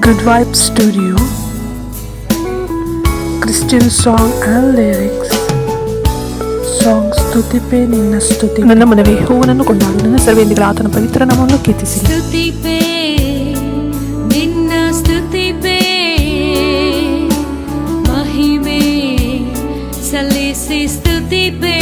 good vibe studio Christian song and lyrics song స్థుతిపే నిన్న స్థుతి నిన్న మన వేహోవనను కొండాడు నిన్న సర్వేంద్రుల అతను పవిత్ర నామంలో కీర్తిసి స్థుతిపే నిన్న స్థుతిపే మహిమే సలేసి స్థుతిపే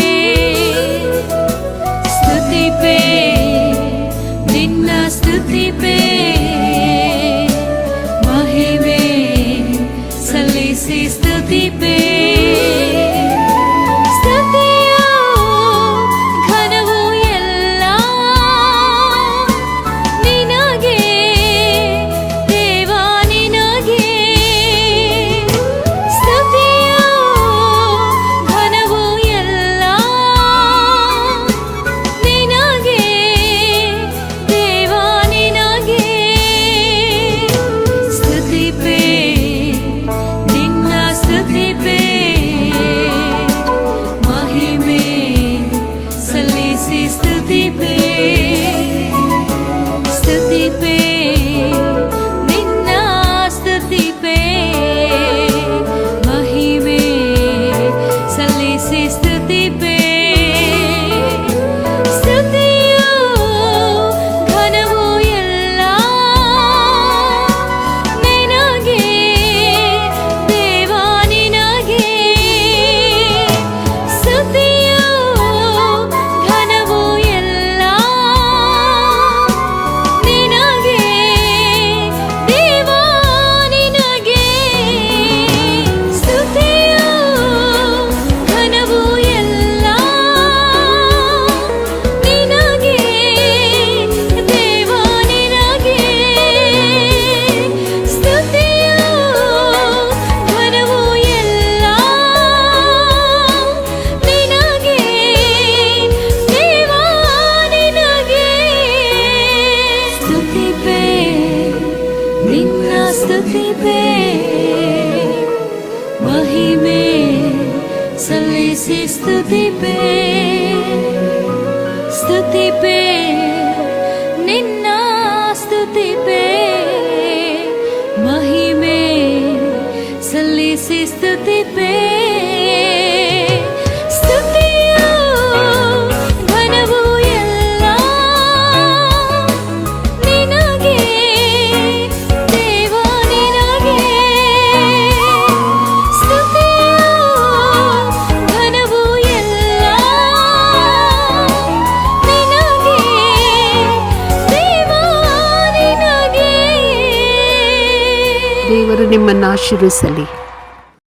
ಸ್ತುತಿಪೇ ಮಹಿಮೆ ಸಲ್ಲಿಸಿ ಸ್ತುತಿಪೇ ಸ್ತುತಿಪೇ ನಿನ್ನ ಸ್ತುತಿಪೇ ಮಹಿಮೆ ಸಲ್ಲಿಸಿ ಸ್ತುತಿಪೇ ದೇವರು ನಿಮ್ಮನ್ನು ಆಶೀರ್ವಿಸಲಿ